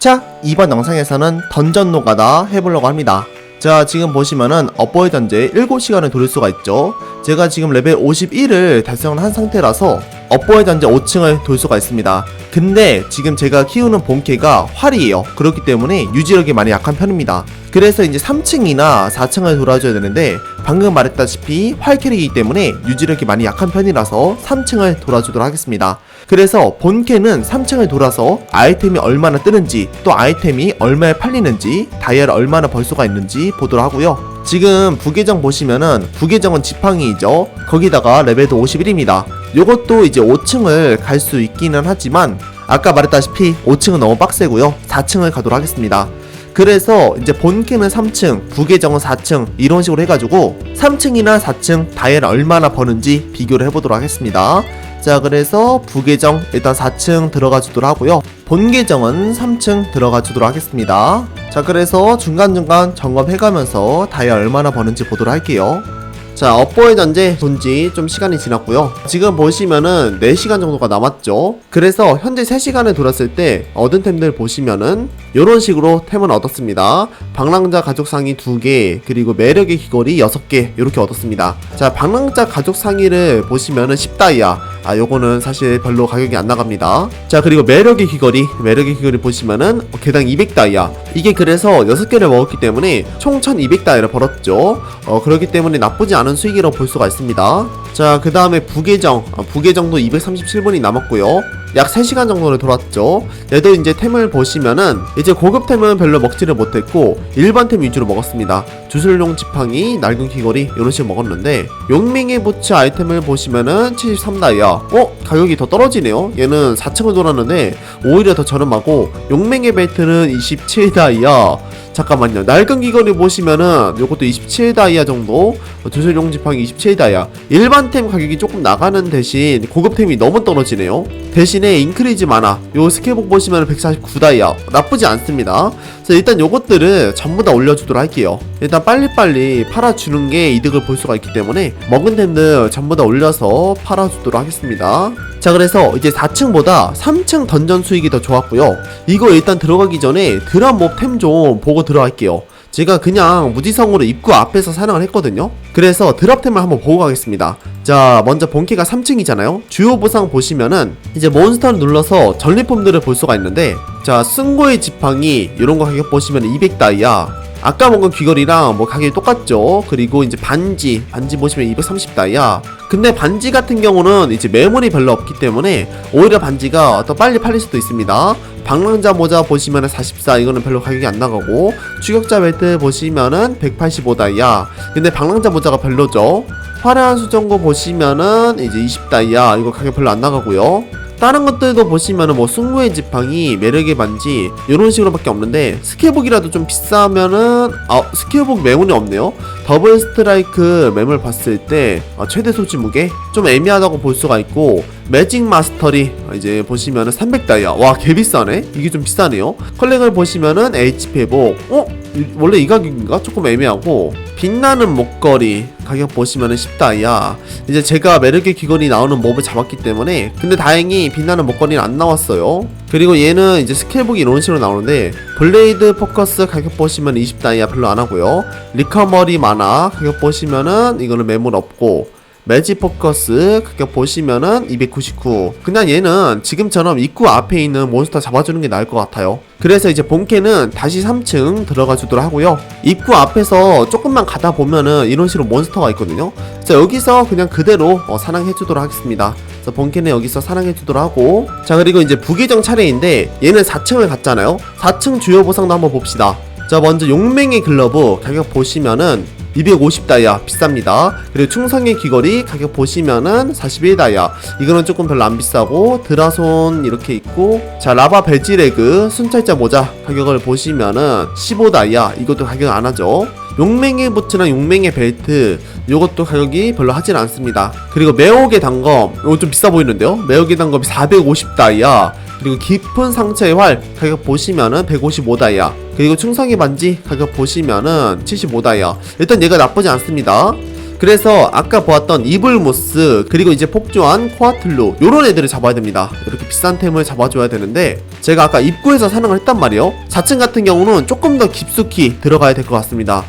자, 이번 영상에서는 던전 노가다 해보려고 합니다. 자, 지금 보시면은 업보의 던제 7시간을 돌릴 수가 있죠. 제가 지금 레벨 51을 달성을 한 상태라서 업보의 던제 5층을 돌 수가 있습니다. 근데 지금 제가 키우는 본캐가 활이에요. 그렇기 때문에 유지력이 많이 약한 편입니다. 그래서 이제 3층이나 4층을 돌아줘야 되는데 방금 말했다시피 활 캐릭이기 때문에 유지력이 많이 약한 편이라서 3층을 돌아주도록 하겠습니다. 그래서 본캐는 3층을 돌아서 아이템이 얼마나 뜨는지 또 아이템이 얼마에 팔리는지 다이아를 얼마나 벌 수가 있는지 보도록 하고요. 지금 부계정 보시면은 부계정은 지팡이죠. 거기다가 레벨도 51입니다. 요것도 이제 5층을 갈 수 있기는 하지만 아까 말했다시피 5층은 너무 빡세고요. 4층을 가도록 하겠습니다. 그래서 이제 본캐는 3층, 부계정은 4층 이런 식으로 해가지고 3층이나 4층 다이아를 얼마나 버는지 비교를 해보도록 하겠습니다. 자 그래서 부계정 일단 4층 들어가 주도록 하고요. 본계정은 3층 들어가 주도록 하겠습니다. 자 그래서 중간중간 점검해가면서 다이아 얼마나 버는지 보도록 할게요. 자, 업보의 전제 본지 좀 시간이 지났고요. 지금 보시면은 4시간 정도가 남았죠. 그래서 현재 3시간을 돌았을 때 얻은 템들 보시면은 이런 식으로 템을 얻었습니다. 방랑자 가족 상의 2개, 그리고 매력의 귀걸이 6개 이렇게 얻었습니다. 자, 방랑자 가족 상의를 보시면은 10다이아. 아, 요거는 사실 별로 가격이 안 나갑니다. 자, 그리고 매력의 귀걸이, 매력의 귀걸이 보시면은 개당 200다이아. 이게 그래서 6개를 먹었기 때문에 총 1200다이아를 벌었죠. 어, 그렇기 때문에 나쁘지 않은 수익이라고 볼 수가 있습니다. 자, 그 다음에 부계정. 어, 부계정도 237분이 남았고요. 약 3시간 정도를 돌았죠. 얘도 이제 템을 보시면은 이제 고급템은 별로 먹지를 못했고 일반 템 위주로 먹었습니다. 주술용 지팡이, 낡은 귀걸이 이런 식으로 먹었는데 용맹의 부츠 아이템을 보시면은 73다이아. 어? 가격이 더 떨어지네요. 얘는 4층을 돌았는데 오히려 더 저렴하고 용맹의 벨트는 27다이아. 잠깐만요. 낡은 귀걸이 보시면은 요것도 27다이아 정도, 주술용 지팡이 27다이아. 일반 템 가격이 조금 나가는 대신 고급템이 너무 떨어지네요. 대신에 인크리즈 많아. 요 스케복 보시면 149다이아. 나쁘지 않습니다. 그래서 일단 요것들을 전부 다 올려주도록 할게요. 일단 빨리빨리 팔아주는 게 이득을 볼 수가 있기 때문에 먹은 템들 전부 다 올려서 팔아주도록 하겠습니다. 자 그래서 이제 4층보다 3층 던전 수익이 더 좋았고요. 이거 일단 들어가기 전에 드랍 몹템 좀 보고 들어갈게요. 제가 그냥 무지성으로 입구 앞에서 사냥을 했거든요. 그래서 드랍템을 한번 보고 가겠습니다. 자, 먼저 본캐가 3층이잖아요. 주요 보상 보시면은 이제 몬스터를 눌러서 전리품들을 볼 수가 있는데 자, 승고의 지팡이 이런 거 가격 보시면 200다이아. 아까 먹은 귀걸이랑 뭐 가격이 똑같죠. 그리고 이제 반지, 반지 보시면 230다이아. 근데 반지 같은 경우는 이제 매물이 별로 없기 때문에 오히려 반지가 더 빨리 팔릴 수도 있습니다. 방랑자 모자 보시면은 44 이거는 별로 가격이 안 나가고 추격자 벨트 보시면은 185다이아. 근데 방랑자 모자가 별로죠. 화려한 수정고 보시면은 이제 20다이아 이거 가격 별로 안 나가고요. 다른 것들도 보시면은 뭐 승무의 지팡이, 매력의 반지 이런 식으로밖에 없는데 스케복이라도 좀 비싸면은 아 스케복 매물이 없네요. 더블 스트라이크 매물 봤을 때 아, 최대 소지 무게 좀 애매하다고 볼 수가 있고 매직 마스터리 이제 보시면은 300 다이아 와 개비싸네 이게 좀 비싸네요. 컬렉을 보시면은 HP 회복 어 이- 원래 이 가격인가? 조금 애매하고. 빛나는 목걸이 가격 보시면은 10다이아 이제 제가 매력의 귀걸이 나오는 몹을 잡았기 때문에. 근데 다행히 빛나는 목걸이는 안 나왔어요. 그리고 얘는 이제 스킬북이 이런 식으로 나오는데 블레이드 포커스 가격 보시면 20다이아 별로 안 하고요. 리커머리 마나 가격 보시면은 이거는 매물 없고 매직 포커스 가격 보시면은 299 그냥 얘는 지금처럼 입구 앞에 있는 몬스터 잡아주는 게 나을 것 같아요. 그래서 이제 본캐는 다시 3층 들어가 주도록 하고요. 입구 앞에서 조금만 가다 보면은 이런 식으로 몬스터가 있거든요. 자 여기서 그냥 그대로 어, 사냥해 주도록 하겠습니다. 그래서 본캐는 여기서 사냥해 주도록 하고. 자 그리고 이제 부계정 차례인데 얘는 4층을 갔잖아요. 4층 주요 보상도 한번 봅시다. 자 먼저 용맹의 글러브 가격 보시면은 250다이아 비쌉니다. 그리고 충성의 귀걸이 가격 보시면은 41다이아 이거는 조금 별로 안 비싸고 드라손 이렇게 있고 자 라바 베지레그 순찰자 모자 가격을 보시면은 15다이아 이것도 가격 안 하죠. 용맹의 부츠랑 용맹의 벨트 이것도 가격이 별로 하진 않습니다. 그리고 매혹의 단검 이거 좀 비싸 보이는데요. 매혹의 단검이 450다이아 그리고 깊은 상처의 활 가격 보시면은 155다이아 그리고 충성의 반지 가격 보시면은 75다이아 일단 얘가 나쁘지 않습니다. 그래서 아까 보았던 이블모스 그리고 이제 폭주한 코아틀루 요런 애들을 잡아야 됩니다. 이렇게 비싼 템을 잡아줘야 되는데 제가 아까 입구에서 사냥을 했단 말이에요. 4층 같은 경우는 조금 더 깊숙이 들어가야 될 것 같습니다.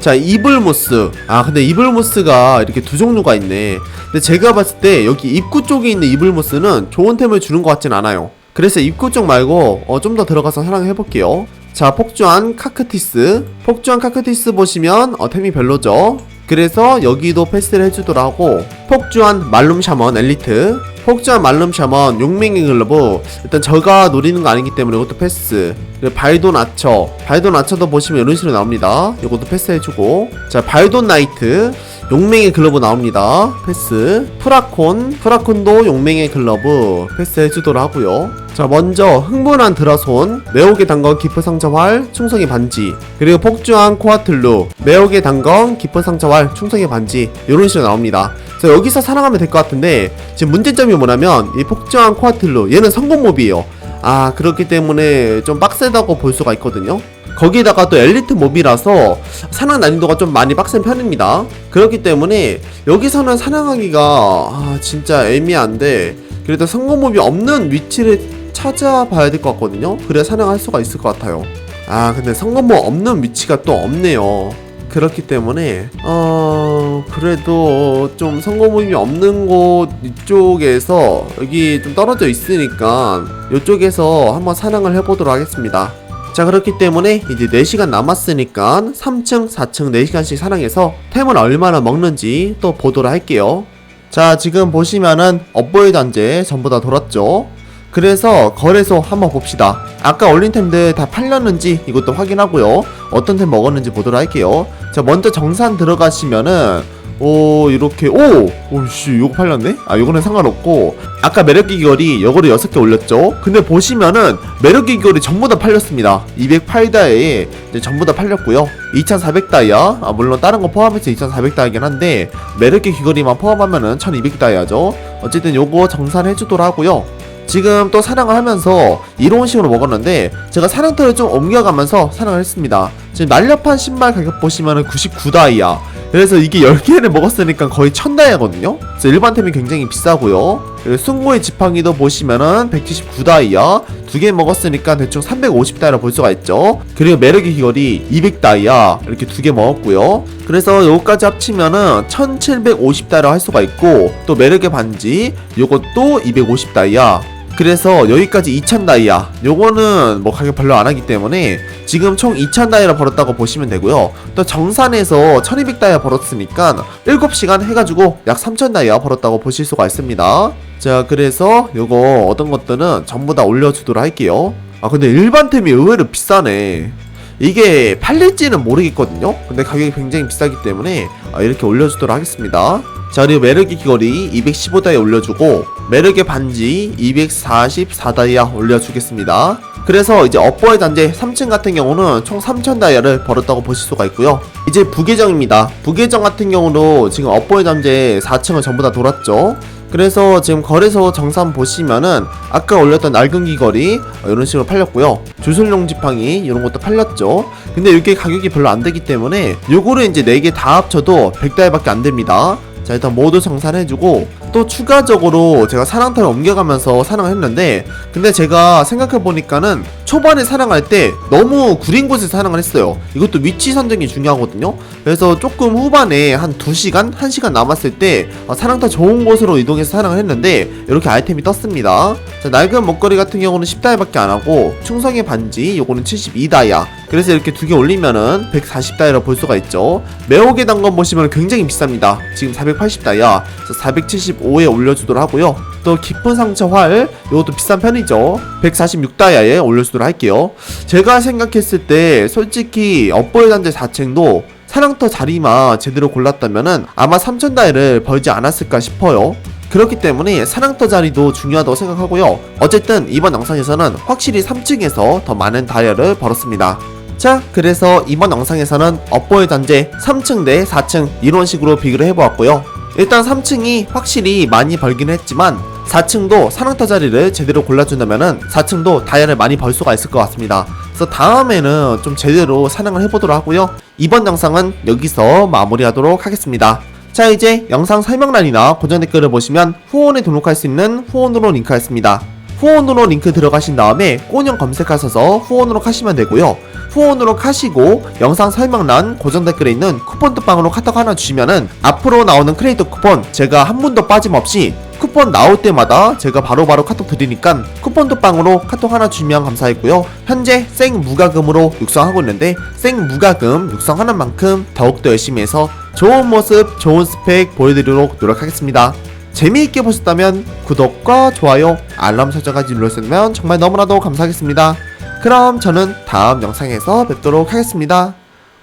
자 이블모스. 아 근데 이블모스가 이렇게 두 종류가 있네. 근데 제가 봤을 때 여기 입구 쪽에 있는 이블모스는 좋은 템을 주는 것 같진 않아요. 그래서 입구 쪽 말고 어, 좀 더 들어가서 사냥해 볼게요 자 폭주한 카크티스. 폭주한 카크티스 보시면 어, 템이 별로죠? 그래서 여기도 패스를 해주더라고. 폭주한 말룸 샤먼 엘리트. 폭주한 말룸 샤먼 용맹의 글러브. 일단 저가 노리는 거 아니기 때문에 이것도 패스. 발돈 아처 발돈 아처도 보시면 이런 식으로 나옵니다. 이것도 패스해주고. 자 발돈 나이트 용맹의 글러브 나옵니다. 패스. 프라콘. 프라콘도 용맹의 글러브. 패스해 주도록 하고요. 자 먼저 흥분한 드라손. 매혹의 단건 기프 상처활 충성의 반지. 그리고 폭주한 코아틀루. 매혹의 단건 기프 상처활 충성의 반지. 이런 식으로 나옵니다. 그래서 여기서 사랑하면 될 것 같은데 지금 문제점이 뭐냐면 이 폭주한 코아틀루 얘는 성공 몹이에요. 아 그렇기 때문에 좀 빡세다고 볼 수가 있거든요 거기다가 또 엘리트 몹이라서 사냥 난이도가 좀 많이 빡센 편입니다. 그렇기 때문에 여기서는 사냥하기가 아, 진짜 애매한데 그래도 성공 몹이 없는 위치를 찾아봐야 될 것 같거든요. 그래야 사냥할 수가 있을 것 같아요. 아 근데 성공 몹 없는 위치가 또 없네요. 그렇기 때문에 어 그래도 좀 성공모임이 없는 곳 이쪽에서 여기 좀 떨어져 있으니까 이쪽에서 한번 사냥을 해보도록 하겠습니다 자 그렇기 때문에 이제 4시간 남았으니까 3층 4층 4시간씩 사냥해서 템을 얼마나 먹는지 또 보도록 할게요. 자 지금 보시면은 업보의 단제 전부 다 돌았죠? 그래서 거래소 한번 봅시다. 아까 올린 템들 다 팔렸는지 이것도 확인하고요. 어떤 템 먹었는지 보도록 할게요. 자 먼저 정산 들어가시면은 오 이렇게. 오! 오씨 요거 팔렸네? 아 요거는 상관없고. 아까 매력기 귀걸이 요거를 6개 올렸죠? 근데 보시면은 매력기 귀걸이 전부 다 팔렸습니다. 208다이에 이제 전부 다 팔렸고요. 2400다이아 아 물론 다른 거 포함해서 2400다이긴 한데 매력기 귀걸이만 포함하면은 1200다이아죠? 어쨌든 요거 정산해주도록 하고요. 지금 또 사냥을 하면서 이런 식으로 먹었는데 제가 사냥터를 좀 옮겨가면서 사냥을 했습니다. 지금 날렵한 신발 가격 보시면은 99다이아 그래서 이게 10개를 먹었으니까 거의 1000다이아거든요? 그래서 일반 템이 굉장히 비싸고요. 그리고 승모의 지팡이도 보시면은 179다이아 두 개 먹었으니까 대충 350다이아 볼 수가 있죠. 그리고 매력의 귀걸이 200다이아 이렇게 두 개 먹었고요. 그래서 요거까지 합치면은 1750다이아 할 수가 있고 또 매력의 반지 요것도 250다이아 그래서 여기까지 2000다이아. 요거는 뭐 가격 별로 안 하기 때문에 지금 총 2000다이아 벌었다고 보시면 되고요. 또 정산에서 1200 다이아 벌었으니까 7시간 해가지고 약 3000 다이아 벌었다고 보실 수가 있습니다. 자 그래서 요거 얻은 것들은 전부 다 올려주도록 할게요. 아 근데 일반템이 의외로 비싸네. 이게 팔릴지는 모르겠거든요. 근데 가격이 굉장히 비싸기 때문에 아, 이렇게 올려주도록 하겠습니다. 자 그리고 매력의 귀걸이 215다이아 올려주고 매력의 반지 244다이아 올려주겠습니다. 그래서 이제 업보의 단제 3층 같은 경우는 총 3000 다이아를 벌었다고 보실 수가 있고요. 이제 부계정입니다. 부계정 같은 경우도 지금 업보의 단제 4층을 전부 다 돌았죠. 그래서 지금 거래소 정산 보시면은 아까 올렸던 낡은 귀걸이 어, 이런 식으로 팔렸고요. 주술용 지팡이 이런 것도 팔렸죠. 근데 이게 가격이 별로 안 되기 때문에 요거를 이제 4개 다 합쳐도 100달밖에 안 됩니다. 자 일단 모두 정산해주고 또 추가적으로 제가 사랑터를 옮겨가면서 사랑을 했는데 근데 제가 생각해보니까는 초반에 사랑할 때 너무 구린 곳에서 사랑을 했어요. 이것도 위치 선정이 중요하거든요. 그래서 조금 후반에 한 2시간? 1시간 남았을 때 어, 사랑터 좋은 곳으로 이동해서 사랑을 했는데 이렇게 아이템이 떴습니다. 자 낡은 목걸이 같은 경우는 10다이밖에 안하고 충성의 반지 요거는 72다이아. 그래서 이렇게 두 개 올리면은 140다이라 볼 수가 있죠. 매혹의 단건 보시면 굉장히 비쌉니다. 지금 480다이아. 475에 올려주도록 하고요. 또 깊은 상처 활 이것도 비싼 편이죠. 146다이아에 올려주도록 할게요. 제가 생각했을 때 솔직히 업보의 단제 4층도 사랑터 자리만 제대로 골랐다면은 아마 3000다이를 벌지 않았을까 싶어요. 그렇기 때문에 사랑터 자리도 중요하다고 생각하고요. 어쨌든 이번 영상에서는 확실히 3층에서 더 많은 다이아를 벌었습니다. 자 그래서 이번 영상에서는 업보의 단제 3층 대 4층 이런 식으로 비교를 해보았고요 일단 3층이 확실히 많이 벌긴 했지만 4층도 사랑터 자리를 제대로 골라준다면은 4층도 다이아를 많이 벌 수가 있을 것 같습니다. 그래서 다음에는 좀 제대로 사냥을 해보도록 하고요. 이번 영상은 여기서 마무리하도록 하겠습니다. 자 이제 영상 설명란이나 고정 댓글을 보시면 후원에 등록할 수 있는 후원으로 링크가 있습니다. 후원으로 링크 들어가신 다음에 꼬냥 검색하셔서 후원으로 하시면 되고요. 후원으로 하시고 영상 설명란 고정 댓글에 있는 쿠폰 뚜방으로 카톡 하나 주시면은 앞으로 나오는 크리에이터 쿠폰 제가 한 분도 빠짐없이 쿠폰 나올 때마다 제가 바로바로 카톡 드리니까 쿠폰 뚜방으로 카톡 하나 주시면 감사했고요. 현재 생 무과금으로 육성하고 있는데 생 무과금 육성하는 만큼 더욱더 열심히 해서 좋은 모습, 좋은 스펙 보여드리도록 노력하겠습니다. 재미있게 보셨다면 구독과 좋아요, 알람 설정까지 눌러주시면 정말 너무나도 감사하겠습니다. 그럼 저는 다음 영상에서 뵙도록 하겠습니다.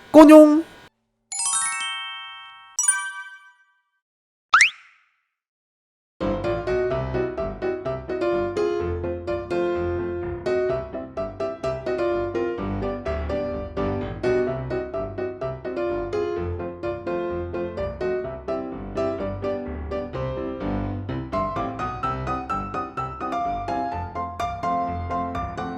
꼬뇽!